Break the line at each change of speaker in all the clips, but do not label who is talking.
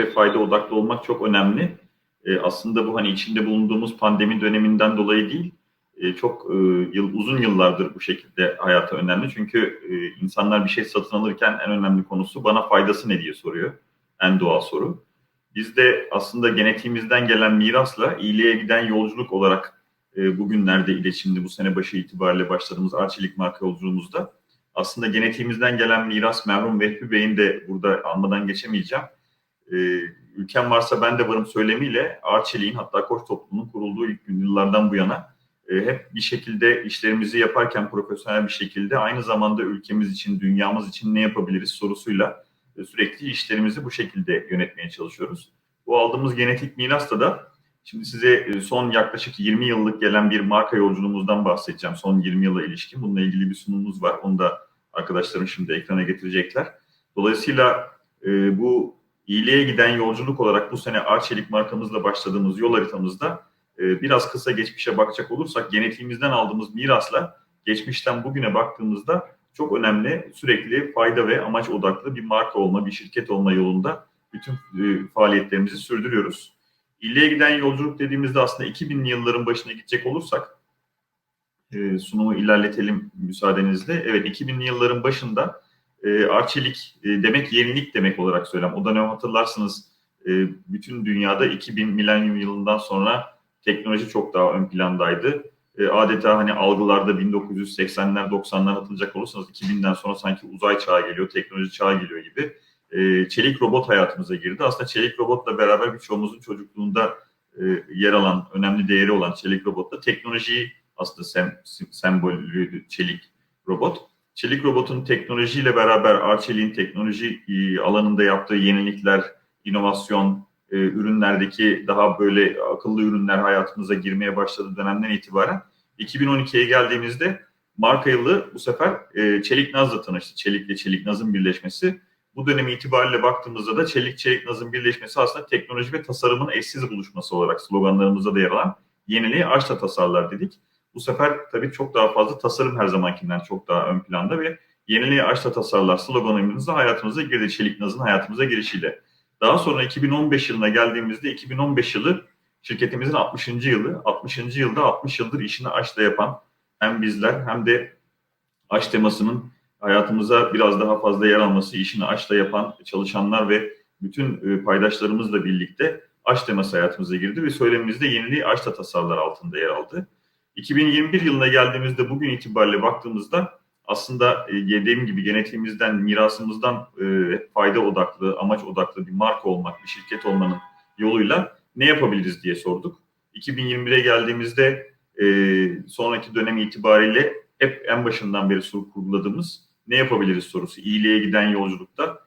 ve fayda odaklı olmak çok önemli. E, aslında bu hani içinde bulunduğumuz pandemi döneminden dolayı değil, e, çok e, yıl uzun yıllardır bu şekilde hayata önemli. Çünkü e, insanlar bir şey satın alırken en önemli konusu bana faydası ne diye soruyor. En doğal soru. Biz de aslında genetiğimizden gelen mirasla iyiliğe giden yolculuk olarak e, bugünlerde iletişimde bu sene başı itibariyle başladığımız Arçelik marka yolculuğumuzda aslında genetiğimizden gelen miras merhum Vehbi Bey'in de burada almadan geçemeyeceğim. E, ülkem varsa ben de varım söylemiyle Arçelik'in hatta Koç toplumunun kurulduğu ilk yıllardan bu yana e, hep bir şekilde işlerimizi yaparken profesyonel bir şekilde aynı zamanda ülkemiz için, dünyamız için ne yapabiliriz sorusuyla e, sürekli işlerimizi bu şekilde yönetmeye çalışıyoruz. Bu aldığımız genetik mirasla da şimdi size e, son yaklaşık 20 yıllık gelen bir marka yolculuğumuzdan bahsedeceğim. Son 20 yıla ilişkin. Bununla ilgili bir sunumumuz var. Onu da arkadaşlarım şimdi ekrana getirecekler. Dolayısıyla e, bu iyiliğe giden yolculuk olarak bu sene Arçelik markamızla başladığımız yol haritamızda e, biraz kısa geçmişe bakacak olursak genetiğimizden aldığımız mirasla geçmişten bugüne baktığımızda çok önemli sürekli fayda ve amaç odaklı bir marka olma, bir şirket olma yolunda bütün e, faaliyetlerimizi sürdürüyoruz. İlleye giden yolculuk dediğimizde aslında 2000'li yılların başına gidecek olursak e, sunumu ilerletelim müsaadenizle. Evet 2000'li yılların başında e, Arçelik e, demek yenilik demek olarak söylem. O da ne hatırlarsınız e, bütün dünyada 2000 milenyum yılından sonra teknoloji çok daha ön plandaydı. E, adeta hani algılarda 1980'ler 90'lar atılacak olursanız 2000'den sonra sanki uzay çağı geliyor, teknoloji çağı geliyor gibi. E, çelik robot hayatımıza girdi. Aslında çelik robotla beraber birçoğumuzun çocukluğunda e, yer alan, önemli değeri olan çelik robotla teknolojiyi aslında sem, sembolüydü çelik robot. Çelik robotun teknolojiyle beraber Arçelik'in teknoloji e, alanında yaptığı yenilikler, inovasyon, e, ürünlerdeki daha böyle akıllı ürünler hayatımıza girmeye başladığı dönemden itibaren 2012'ye geldiğimizde marka yılı bu sefer e, Çelik Naz'la tanıştı. Çelik ile Çelik Naz'ın birleşmesi. Bu dönem itibariyle baktığımızda da Çelik Çelik Naz'ın birleşmesi aslında teknoloji ve tasarımın eşsiz buluşması olarak sloganlarımızda da yer alan yeniliği aşkla tasarlar dedik. Bu sefer tabii çok daha fazla tasarım her zamankinden çok daha ön planda ve yeniliği aşkla tasarlar sloganımızla hayatımıza girdi. Çelik Naz'ın hayatımıza girişiyle. Daha sonra 2015 yılına geldiğimizde 2015 yılı şirketimizin 60. yılı. 60. yılda 60 yıldır işini aşkla yapan hem bizler hem de aş temasının hayatımıza biraz daha fazla yer alması, işini aşkla yapan çalışanlar ve bütün e, paydaşlarımızla birlikte aş teması hayatımıza girdi ve söylemimizde yeniliği aşkla tasarlar altında yer aldı. 2021 yılına geldiğimizde bugün itibariyle baktığımızda aslında e, dediğim gibi genetiğimizden, mirasımızdan e, fayda odaklı, amaç odaklı bir marka olmak, bir şirket olmanın yoluyla ne yapabiliriz diye sorduk. 2021'e geldiğimizde e, sonraki dönem itibariyle hep en başından beri soru kurguladığımız ne yapabiliriz sorusu. İyiliğe giden yolculukta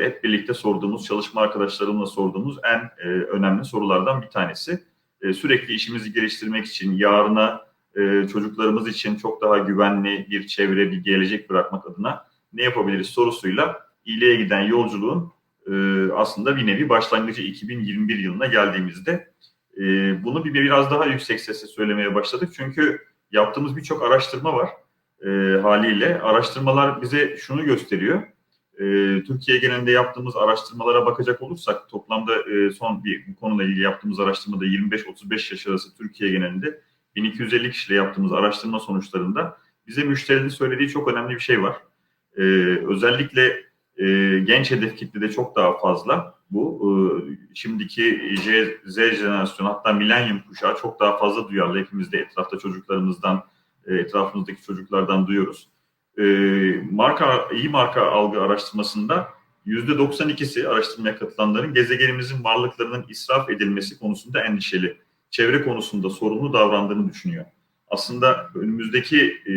hep birlikte sorduğumuz, çalışma arkadaşlarımla sorduğumuz en önemli sorulardan bir tanesi. E, sürekli işimizi geliştirmek için, yarına e, çocuklarımız için çok daha güvenli bir çevre, bir gelecek bırakmak adına ne yapabiliriz sorusuyla iyiliğe giden yolculuğun e, aslında bir nevi başlangıcı 2021 yılına geldiğimizde bunu bir biraz daha yüksek sesle söylemeye başladık. Çünkü yaptığımız birçok araştırma var haliyle. Araştırmalar bize şunu gösteriyor. E, Türkiye genelinde yaptığımız araştırmalara bakacak olursak toplamda e, son bir bu konuyla ilgili yaptığımız araştırmada 25-35 yaş arası Türkiye genelinde 1250 kişiyle yaptığımız araştırma sonuçlarında bize müşterinin söylediği çok önemli bir şey var. Ee, özellikle e, genç hedef kitlede çok daha fazla bu. E, şimdiki Z, jenerasyonu hatta milenyum kuşağı çok daha fazla duyarlı. Hepimiz de etrafta çocuklarımızdan, e, etrafımızdaki çocuklardan duyuyoruz. E, marka iyi marka algı araştırmasında %92'si araştırmaya katılanların gezegenimizin varlıklarının israf edilmesi konusunda endişeli çevre konusunda sorumlu davrandığını düşünüyor. Aslında önümüzdeki e,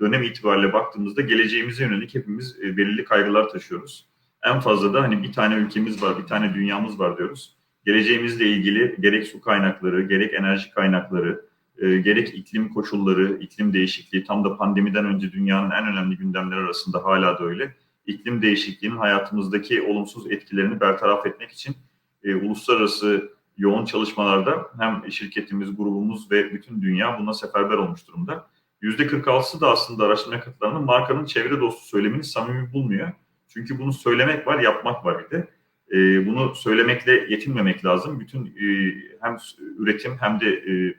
dönem itibariyle baktığımızda geleceğimize yönelik hepimiz e, belirli kaygılar taşıyoruz. En fazla da hani bir tane ülkemiz var, bir tane dünyamız var diyoruz. Geleceğimizle ilgili gerek su kaynakları, gerek enerji kaynakları, e, gerek iklim koşulları, iklim değişikliği tam da pandemiden önce dünyanın en önemli gündemleri arasında hala da öyle. İklim değişikliğinin hayatımızdaki olumsuz etkilerini bertaraf etmek için e, uluslararası yoğun çalışmalarda hem şirketimiz, grubumuz ve bütün dünya buna seferber olmuş durumda. %46'sı da aslında araştırmaya katılanın markanın çevre dostu söylemini samimi bulmuyor. Çünkü bunu söylemek var, yapmak var bir de. e, bunu söylemekle yetinmemek lazım. Bütün e, hem üretim hem de e,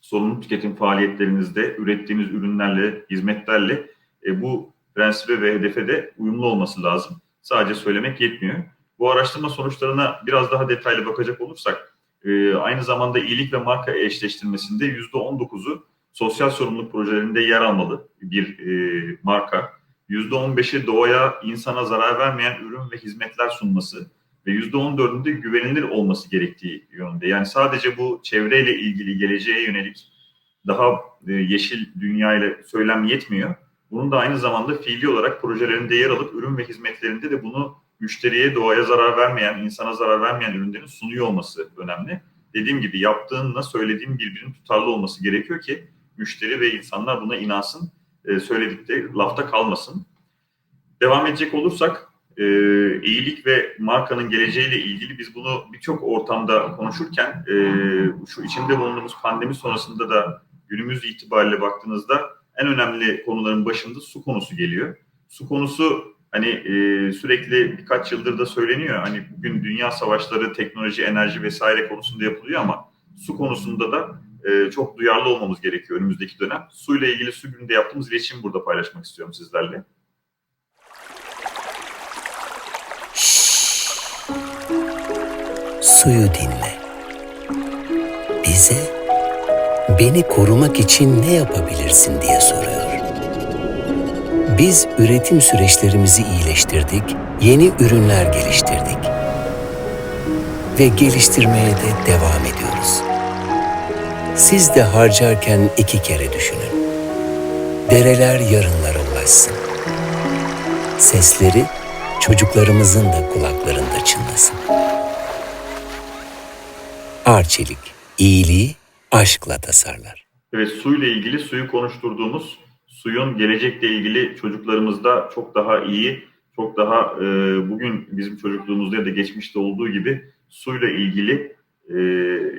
sorumlu tüketim faaliyetlerinizde ürettiğiniz ürünlerle, hizmetlerle e, bu prensibe ve hedefe de uyumlu olması lazım. Sadece söylemek yetmiyor. Bu araştırma sonuçlarına biraz daha detaylı bakacak olursak, e, aynı zamanda iyilik ve marka eşleştirmesinde %19'u sosyal sorumluluk projelerinde yer almalı bir e, marka. %15'i doğaya, insana zarar vermeyen ürün ve hizmetler sunması ve %14'ünde güvenilir olması gerektiği yönünde. Yani sadece bu çevreyle ilgili geleceğe yönelik daha e, yeşil dünya ile söylem yetmiyor. Bunun da aynı zamanda fiili olarak projelerinde yer alıp ürün ve hizmetlerinde de bunu müşteriye doğaya zarar vermeyen, insana zarar vermeyen ürünlerin sunuyor olması önemli. Dediğim gibi yaptığınla söylediğin birbirinin tutarlı olması gerekiyor ki müşteri ve insanlar buna inansın, e, söyledikleri lafta kalmasın. Devam edecek olursak e, iyilik ve markanın geleceğiyle ilgili biz bunu birçok ortamda konuşurken e, şu içinde bulunduğumuz pandemi sonrasında da günümüz itibariyle baktığınızda en önemli konuların başında su konusu geliyor. Su konusu hani e, sürekli birkaç yıldır da söyleniyor. Hani bugün dünya savaşları, teknoloji, enerji vesaire konusunda yapılıyor ama su konusunda da e, çok duyarlı olmamız gerekiyor önümüzdeki dönem. Suyla ilgili su gününde yaptığımız iletişimi burada paylaşmak istiyorum sizlerle.
Suyu dinle. Bize beni korumak için ne yapabilirsin diye soruyor. Biz üretim süreçlerimizi iyileştirdik, yeni ürünler geliştirdik. Ve geliştirmeye de devam ediyoruz. Siz de harcarken iki kere düşünün. Dereler yarınlara ulaşsın. Sesleri çocuklarımızın da kulaklarında çınlasın. Arçelik, iyiliği aşkla tasarlar.
Evet, suyla ilgili suyu konuşturduğumuz, suyun gelecekle ilgili çocuklarımızda çok daha iyi, çok daha e, bugün bizim çocukluğumuzda ya da geçmişte olduğu gibi suyla ilgili e,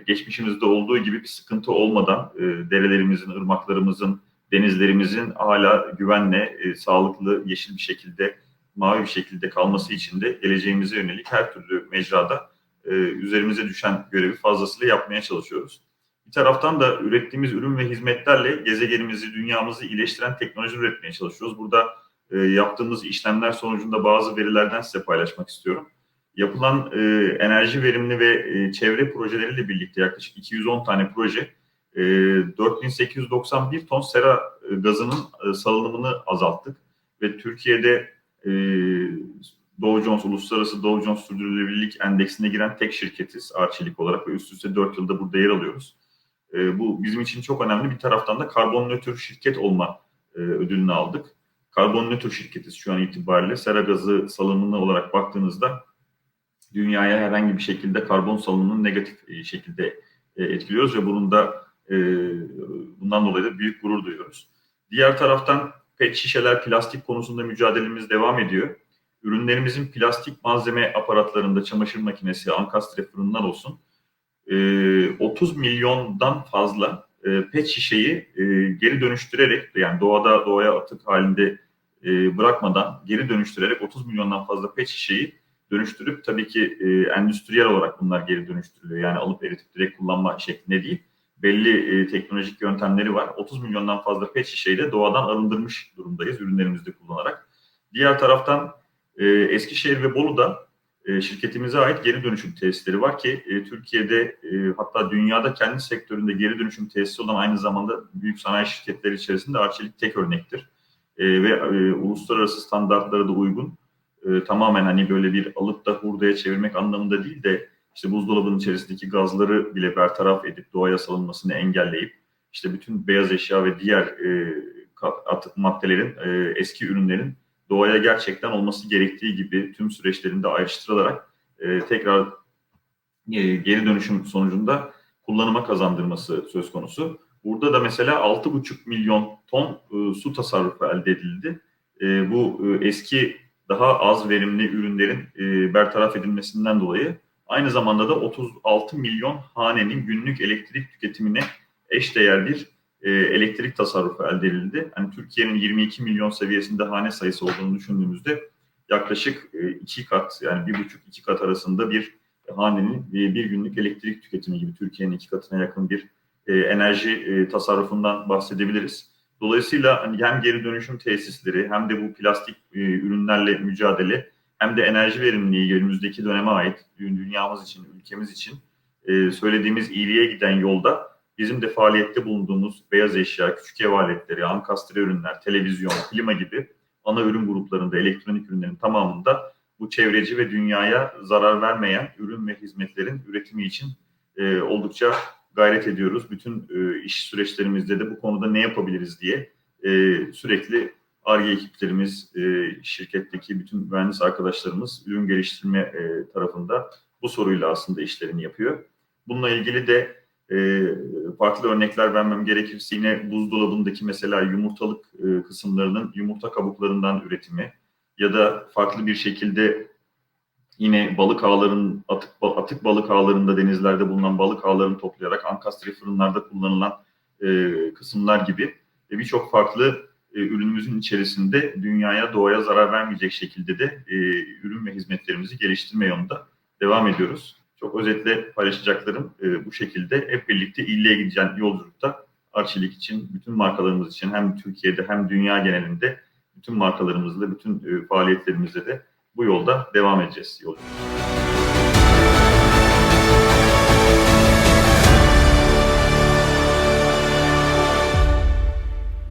geçmişimizde olduğu gibi bir sıkıntı olmadan e, derelerimizin, ırmaklarımızın, denizlerimizin hala güvenle, e, sağlıklı, yeşil bir şekilde, mavi bir şekilde kalması için de geleceğimize yönelik her türlü mecrada e, üzerimize düşen görevi fazlasıyla yapmaya çalışıyoruz. Bir taraftan da ürettiğimiz ürün ve hizmetlerle gezegenimizi, dünyamızı iyileştiren teknoloji üretmeye çalışıyoruz. Burada e, yaptığımız işlemler sonucunda bazı verilerden size paylaşmak istiyorum. Yapılan e, enerji verimli ve e, çevre projeleriyle birlikte yaklaşık 210 tane proje, e, 4891 ton sera e, gazının e, salınımını azalttık ve Türkiye'de e, Dow Jones, Uluslararası Dow Jones Sürdürülebilirlik Endeksine giren tek şirketiz Arçelik olarak ve üst üste 4 yılda burada yer alıyoruz. E, bu bizim için çok önemli. Bir taraftan da karbon nötr şirket olma e, ödülünü aldık. Karbon nötr şirketiz şu an itibariyle. Sera gazı salınımı olarak baktığınızda dünyaya herhangi bir şekilde karbon salınımını negatif e, şekilde e, etkiliyoruz ve bunun da e, bundan dolayı da büyük gurur duyuyoruz. Diğer taraftan pet şişeler, plastik konusunda mücadelemiz devam ediyor ürünlerimizin plastik malzeme aparatlarında çamaşır makinesi, ankastre fırınlar olsun 30 milyondan fazla pet şişeyi geri dönüştürerek yani doğada doğaya atık halinde bırakmadan geri dönüştürerek 30 milyondan fazla pet şişeyi dönüştürüp tabii ki endüstriyel olarak bunlar geri dönüştürülüyor. Yani alıp eritip direkt kullanma şeklinde değil. Belli teknolojik yöntemleri var. 30 milyondan fazla pet şişeyi de doğadan arındırmış durumdayız ürünlerimizde kullanarak. Diğer taraftan e, Eskişehir ve Bolu'da e, şirketimize ait geri dönüşüm tesisleri var ki e, Türkiye'de e, hatta dünyada kendi sektöründe geri dönüşüm tesisi olan aynı zamanda büyük sanayi şirketleri içerisinde Arçelik tek örnektir. E, ve e, uluslararası standartlara da uygun e, tamamen hani böyle bir alıp da hurdaya çevirmek anlamında değil de işte buzdolabının içerisindeki gazları bile bertaraf edip doğaya salınmasını engelleyip işte bütün beyaz eşya ve diğer e, maddelerin, e, eski ürünlerin doğaya gerçekten olması gerektiği gibi tüm süreçlerinde ayrıştırılarak e, tekrar e, geri dönüşüm sonucunda kullanıma kazandırması söz konusu. Burada da mesela 6,5 milyon ton e, su tasarrufu elde edildi. E, bu e, eski daha az verimli ürünlerin e, bertaraf edilmesinden dolayı aynı zamanda da 36 milyon hanenin günlük elektrik tüketimine eşdeğer bir e, elektrik tasarrufu elde edildi. Hani Türkiye'nin 22 milyon seviyesinde hane sayısı olduğunu düşündüğümüzde yaklaşık e, iki kat yani bir buçuk iki kat arasında bir hanenin e, bir günlük elektrik tüketimi gibi Türkiye'nin iki katına yakın bir enerji tasarrufundan bahsedebiliriz. Dolayısıyla hani hem geri dönüşüm tesisleri hem de bu plastik ürünlerle mücadele hem de enerji verimliliği önümüzdeki döneme ait dünyamız için, ülkemiz için söylediğimiz iyiliğe giden yolda bizim de faaliyette bulunduğumuz beyaz eşya, küçük ev aletleri, ankastre ürünler, televizyon, klima gibi ana ürün gruplarında, elektronik ürünlerin tamamında bu çevreci ve dünyaya zarar vermeyen ürün ve hizmetlerin üretimi için e, oldukça gayret ediyoruz. Bütün e, iş süreçlerimizde de bu konuda ne yapabiliriz diye e, sürekli ARGE ekiplerimiz, e, şirketteki bütün mühendis arkadaşlarımız ürün geliştirme e, tarafında bu soruyla aslında işlerini yapıyor. Bununla ilgili de e, farklı örnekler vermem gerekirse yine buzdolabındaki mesela yumurtalık e, kısımlarının yumurta kabuklarından üretimi ya da farklı bir şekilde yine balık ağların atık, atık balık ağlarında denizlerde bulunan balık ağlarını toplayarak ankastre fırınlarda kullanılan e, kısımlar gibi e, birçok farklı e, ürünümüzün içerisinde dünyaya doğaya zarar vermeyecek şekilde de e, ürün ve hizmetlerimizi geliştirme yolunda devam ediyoruz. Çok özetle paylaşacaklarım e, bu şekilde hep birlikte iyiliğe gideceğin yolculukta Arçelik için, bütün markalarımız için hem Türkiye'de hem dünya genelinde bütün markalarımızla, bütün e, faaliyetlerimizle de bu yolda devam edeceğiz. Yolculuk.